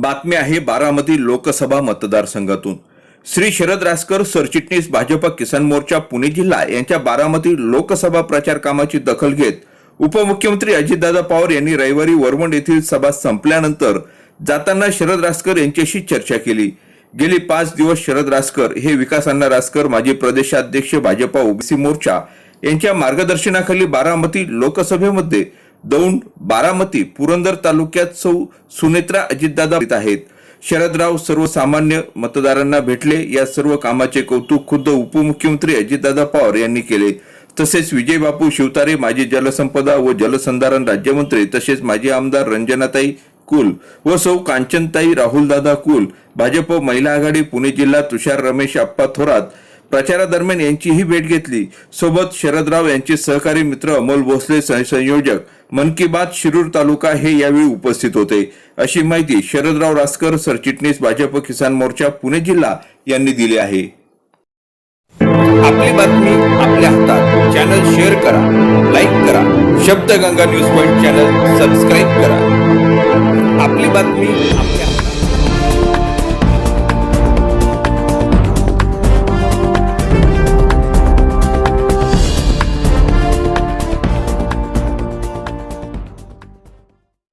बातमी आहे बारामती लोकसभा मतदारसंघातून. श्री शरद रासकर सरचिटणीस भाजप किसान मोर्चा पुणे जिल्हा यांच्या बारामती लोकसभा प्रचार कामाची दखल घेत उपमुख्यमंत्री अजितदादा पवार यांनी रविवारी वरवंड येथील सभा संपल्यानंतर जाताना शरद रासकर यांच्याशी चर्चा केली. गेली पाच दिवस शरद रासकर हे विकास रासकर माजी प्रदेशाध्यक्ष भाजपा ओबीसी मोर्चा यांच्या मार्गदर्शनाखाली बारामती लोकसभेमध्ये दौंड बारामती पुरंदर तालुक्यात सौ सुनेत्रा अजितदादा आहेत. शरदराव सर्वसामान्य मतदारांना भेटले. या सर्व कामाचे कौतुक खुद्द उपमुख्यमंत्री अजितदादा पवार यांनी केले. तसेच विजय बापू शिवतारे माजी जलसंपदा व जलसंधारण राज्यमंत्री तसेच माजी आमदार रंजनाताई कुल व सौ कांचनताई राहुलदादा कुल भाजप महिला आघाडी पुणे जिल्हा तुषार रमेश आप्पा थोरात प्रचारादरम्यान यांचीही भेट घेतली. सोबत शरदराव यांचे सहकारी मित्र अमोल भोसले संयोजक मन की बात शिरूर तालुका हे यावेळी उपस्थित होते. अशी माहिती शरदराव रासकर सरचिटणीस भाजप किसान मोर्चा पुणे जिल्हा यांनी दिली आहे. आपली बातमी आपल्या हातात. चॅनल शेअर करा लाईक करा. Shabdganga news point channel subscribe करा. आपली बातमी आपल्या